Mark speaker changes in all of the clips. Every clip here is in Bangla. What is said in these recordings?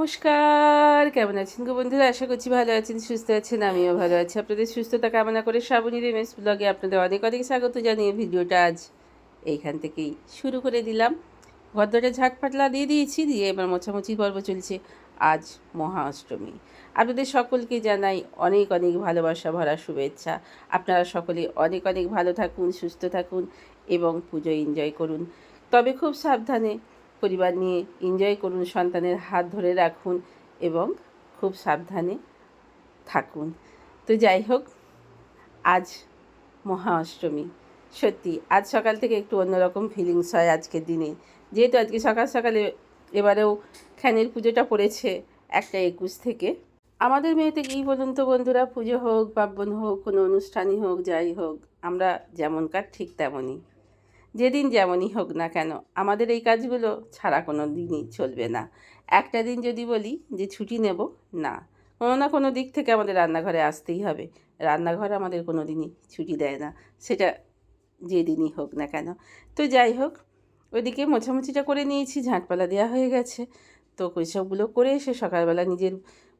Speaker 1: নমস্কার, কেমন আছেন গো বন্ধুরা? আশা করছি ভালো আছেন, সুস্থ আছেন, আমিও ভালো আছি। আপনাদের সুস্থতা কামনা করে শ্রাবণী এমএস ব্লগে আপনাদের অনেক অনেক স্বাগত জানিয়ে ভিডিওটা আজ এইখান থেকেই শুরু করে দিলাম। ঘরদরটা ঝাটপাটলা দিয়ে দিয়েছি, দিয়ে এবার মোছামুছি পর্ব চলছে আজ মহা অষ্টমী আপনাদের সকলকে জানাই অনেক অনেক ভালোবাসা, ভরা শুভেচ্ছা। আপনারা সকলে অনেক অনেক ভালো থাকুন, সুস্থ থাকুন এবং পুজো এনজয় করুন। তবে খুব সাবধানে পরিবার নিয়ে এনজয় করুন, সন্তানের হাত ধরে রাখুন এবং খুব সাবধানে থাকুন। তো যাই হোক, আজ মহা অষ্টমী সত্যি, আজ সকাল থেকে একটু অন্যরকম ফিলিংস হয় আজকের দিনে। যেহেতু আজকে সকাল সকালে এবারেও খ্যানের পুজোটা পড়েছে একটা একুশ থেকে। আমাদের মেয়েতে কী বলুন তো বন্ধুরা, পুজো হোক, পার্বণ হোক, কোনো অনুষ্ঠানই হোক, যাই হোক, আমরা যেমনকার ঠিক তেমনই। যেদিন যেমনই হোক না কেন, আমাদের এই কাজগুলো ছাড়া কোনো দিনই চলবে না। একটা দিন যদি বলি যে ছুটি নেব, না। কোনো না কোনো দিক থেকে আমাদের রান্নাঘরে আসতেই হবে। রান্নাঘর আমাদের কোনো দিনই ছুটি দেয় না। সেটা যেদিনই হোক না কেন। তো যাই হোক, ওইদিকে মোছামুছিটা করে নিয়েছি, ঝাঁটপালা দেওয়া হয়ে গেছে। তো ওই সবগুলো করে এসে সকালবেলা নিজের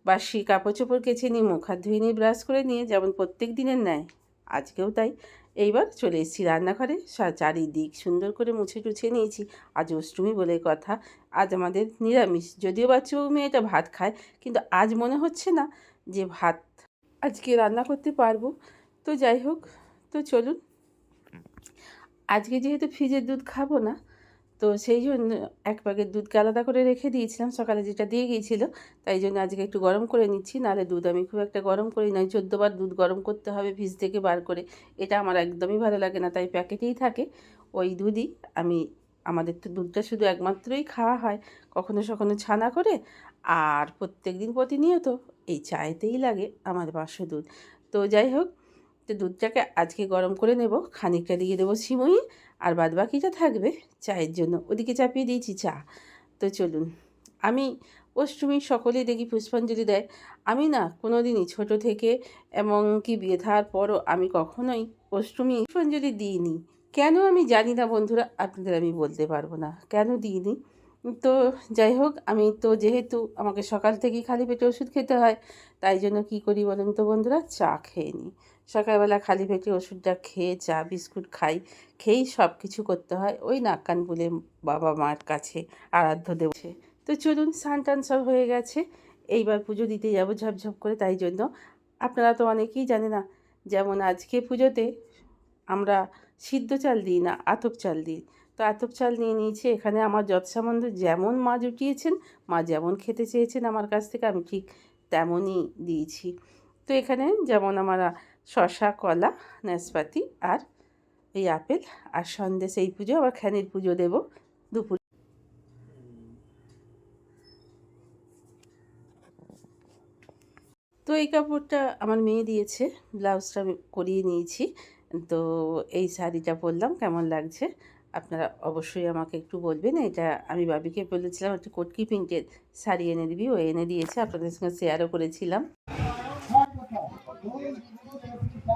Speaker 1: বাসি কাপড় চোপড় কেচে নিয়ে মুখ হাত ধুয়ে নিয়ে ব্রাশ করে নিয়ে, যেমন প্রত্যেক দিনের নেয় আজকেও তাই। এইবার চলে এসেছি রান্নাঘরে। চারিদিক সুন্দর করে মুছে টুছে নিয়েছি। আজ অষ্টমী বলে কথা। আজ আমাদের নিরামিষ। যদিও বা বাচ্চা মেয়েটা ভাত খায়, কিন্তু আজ মনে হচ্ছে না যে ভাত আজকে রান্না করতে পারব। তো যাই হোক, তো চলুন। আজকে যেহেতু ফ্রিজের দুধ খাব না তো সেই জন্য এক প্যাকেট দুধকে আলাদা করে রেখে দিয়েছিলাম। সকালে যেটা দিয়ে গিয়েছিল, তাই জন্য আজকে একটু গরম করে নিচ্ছি। নাহলে দুধ আমি খুব একটা গরম করি না। চোদ্দোবার দুধ গরম করতে হবে ফ্রিজ থেকে বার করে। এটা আমার একদমই ভালো লাগে না, তাই প্যাকেটেই থাকে। ওই দুধই আমি, আমাদের তো দুধটা শুধু একমাত্রই খাওয়া হয়, কখনো সখনো ছানা করে। আর প্রত্যেক দিন প্রতিনিয়ত এই চায়েতেই লাগে আমার বাসো দুধ তো যাই হোক তো দুধটাকে আজকে গরম করে নেব, খানিকটা দিয়ে দেবো সিমুই, আর বাদ বাকিটা থাকবে চায়ের জন্য। ওদিকে চাপিয়ে দিয়েছি চা। তো চলুন, আমি অষ্টমী সকলেই দেখি পুষ্পাঞ্জলি দেয়। আমি না কোনো দিনই ছোটো থেকে এমনকি বিয়ে থাকার পরও আমি কখনোই অষ্টমী পুষ্পাঞ্জলি দিইনি। কেন আমি জানি না বন্ধুরা, আপনাদের আমি বলতে পারব না। কেন দিইনি? তো যাই হোক, আমি তো যেহেতু আমাকে সকাল থেকেই খালি পেটে ওষুধ খেতে হয়, তাই জন্য কী করি বলুন তো বন্ধুরা, চা খেয়ে নিই। সকালবেলা খালি পেটে ওষুধটা খেয়ে চা, বিস্কুট খাই, খেয়েই সব কিছু করতে হয়। ওই নাক কান বলে বাবা মার কাছে আরাধ্য দেবছে তো চলুন স্নান টান সব হয়ে গেছে। এইবার পুজো দিতে যাব ঝপঝপ করে, তাই জন্য আপনারা তো অনেকেই জানে না, যেমন আজকে পুজোতে আমরা সিদ্ধ চাল দিই না, আতপ চাল দিই। তো আতপ চাল নিয়ে নিয়েছি, এখানে আমার যত সম্বন্ধ যেমন মা জুটিয়েছেন, মা যেমন খেতে চেয়েছেন আমার কাছ থেকে, আমি ঠিক তেমনই দিয়েছি। তো এখানে যেমন আমার শশা কলা, নাশপাতি আর এই আপেল আর সন্দেশ, এই পুজো আবার খ্যানির পুজো দেব দুপুর। তো এই কাপড়টা আমার মেয়ে দিয়েছে, ব্লাউজটা করিয়ে নিয়েছি। তো এই শাড়িটা পরলাম, কেমন লাগছে? আপনারা অবশ্যই আমাকে একটু বলবেন। এটা আমি বাবিকে বলেছিলাম, একটু কোটকি প্রিন্টের শাড়ি এনে দিবি, ও এনে দিয়েছে, আপনাদের সঙ্গে শেয়ারও করেছিলাম।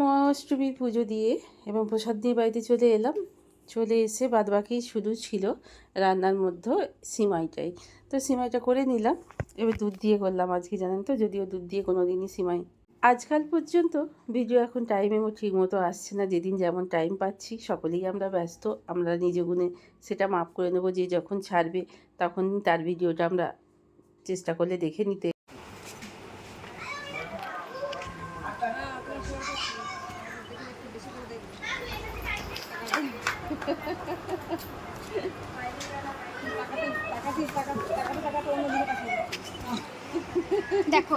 Speaker 1: মহাষ্টমীর পুজো দিয়ে এবং প্রসাদ দিয়ে বাড়িতে চলে এলাম। চলে এসে বাদবাকি শুধু ছিল রান্নার মধ্যে সিমাইটাই। তো সিমাইটা করে নিলাম। এবার দুধ দিয়ে করলাম আজকে, জানেন তো? যদিও দুধ দিয়ে কোনো দিনই সিমাই আজকাল পর্যন্ত ভিডিও এখন টাইমে ঠিক মতো আসছে না, যেদিন যেমন টাইম পাচ্ছি, সকলেই আমরা ব্যস্ত, আমরা নিজ গুণে সেটা মাপ করে নেব, যে যখন ছাড়বে তখন তার ভিডিওটা আমরা চেষ্টা করলে দেখে নিতে।
Speaker 2: দেখো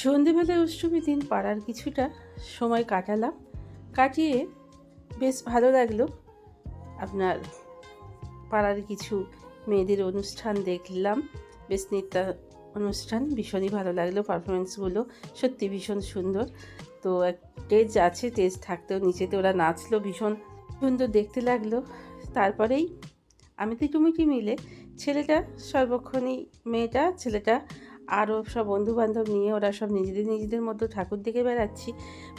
Speaker 1: সন্ধেবেলায় অষ্টমী দিন পাড়ার কিছুটা সময় কাটালাম, কাটিয়ে বেশ ভালো লাগল। আপনার পাড়ার কিছু মেয়েদের অনুষ্ঠান দেখলাম, বেশ নৃত্য অনুষ্ঠান, ভীষণই ভালো লাগল পারফরমেন্সগুলো সত্যি ভীষণ সুন্দর। তো এক স্টেজ আছে স্টেজ থাকতেও নিচেতে ওরা নাচলো, ভীষণ সুন্দর দেখতে লাগল। তারপরেই আমি তো মিলে ছেলেটা সর্বক্ষণই মেয়েটা, ছেলেটা আরও সব বন্ধুবান্ধব নিয়ে ওরা সব নিজেদের নিজেদের মতো ঠাকুর দিকে বেড়াচ্ছি,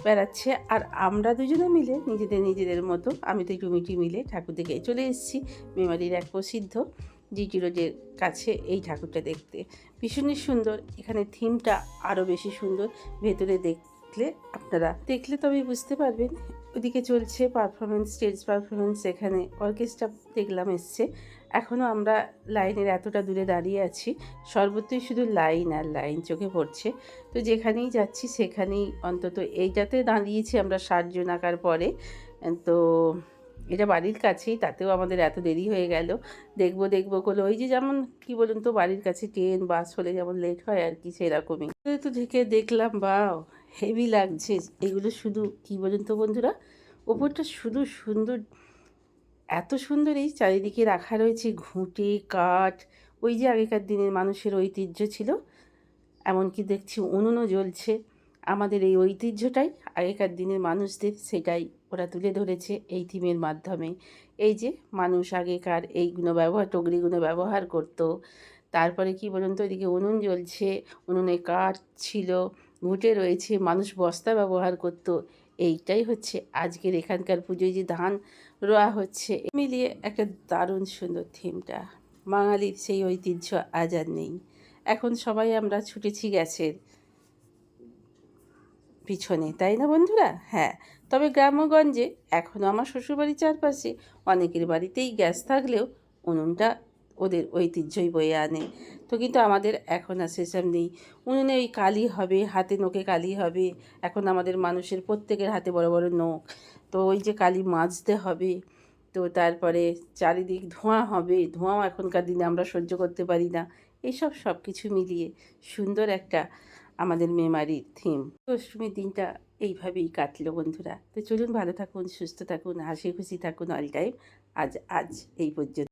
Speaker 1: বেড়াচ্ছে। আর আমরা দুজনে মিলে নিজেদের নিজেদের মতো, আমি তো টুমিটি মিলে ঠাকুর দিকে চলে এসেছি। মেমারির এক প্রসিদ্ধ জিজিরোজের কাছে এই ঠাকুরটা দেখতে। ভীষণই সুন্দর, এখানে থিমটা আরও বেশি সুন্দর, ভেতরে দেখলে আপনারা দেখলে তবেই বুঝতে পারবেন। ওদিকে চলছে পারফরমেন্স স্টেজ পারফরমেন্স এখানে অর্কেস্ট্রা দেখলাম এসছে। এখনও আমরা লাইনের এতটা দূরে দাঁড়িয়ে আছি। সর্বত্রই শুধু লাইন আর লাইন চোখে পড়ছে। তো যেখানেই যাচ্ছি সেখানেই অন্তত এইটাতে দাঁড়িয়েছি আমরা ষাটজন আঁকার পরে। তো এটা বাড়ির কাছেই, তাতেও আমাদের এত দেরি হয়ে গেল। দেখব দেখব করে ওই যে যেমন কি বলুন তো, বাড়ির কাছে ট্রেন, বাস হলে যেমন লেট হয় আর কি সেরকমই। তো ঢেকে দেখলাম, বাও! হেভি লাগছে। এগুলো শুধু, কি বলুন তো বন্ধুরা? ওপরটা শুধু সুন্দর, এত সুন্দর এই চারিদিকে রাখা রয়েছে। ঘুঁটে, কাঠ, ওই যে আগেকার দিনের মানুষের ঐতিহ্য ছিল। এমনকি দেখছি উনুনও জ্বলছে। আমাদের এই ঐতিহ্যটাই আগেকার দিনের মানুষদের সেটাই ওরা তুলে ধরেছে এই থিমের মাধ্যমে। এই যে মানুষ আগেকার এইগুলো ব্যবহার টগরিগুলো ব্যবহার করতো। তারপরে কি বলুন তো, এদিকে উনুন জ্বলছে, উনুনে কাঠ ছিল ঘুঁটে রয়েছে, মানুষ বস্তা ব্যবহার করতো। এইটাই হচ্ছে আজকের এখানকার পুজোয় যে ধান রোয়া হচ্ছে। মিলিয়ে একটা দারুণ সুন্দর থিমটা। বাঙালির সেই ঐতিহ্য আজ আর নেই। এখন সবাই আমরা ছুটেছি গ্যাসের পিছনে, তাই না বন্ধুরা? হ্যাঁ তবে গ্রামগঞ্জে এখনও আমার শ্বশুরবাড়ির চারপাশে অনেকের বাড়িতেই গ্যাস থাকলেও উনুনটা ওদের ঐতিহ্যই বয়ে আনে। তো কিন্তু আমাদের এখন আর সেসব নেই। উনুনে ওই কালি হবে, হাতে নোকে কালি হবে। এখন আমাদের মানুষের প্রত্যেকের হাতে বড় বড় নোক তো ওই যে কালি মাজতে হবে, তো তারপরে চারিদিক ধোঁয়া হবে। ধোঁয়াও এখনকার দিনে আমরা সহ্য করতে পারি না। এইসব সব কিছু মিলিয়ে সুন্দর একটা আমাদের মেমারির থিম। অষ্টমীর দিনটা এইভাবেই কাটলো বন্ধুরা। তো চলুন ভালো থাকুন, সুস্থ থাকুন, হাসি খুশি থাকুন, অল টাইম। আজ আজ, এই পর্যন্ত।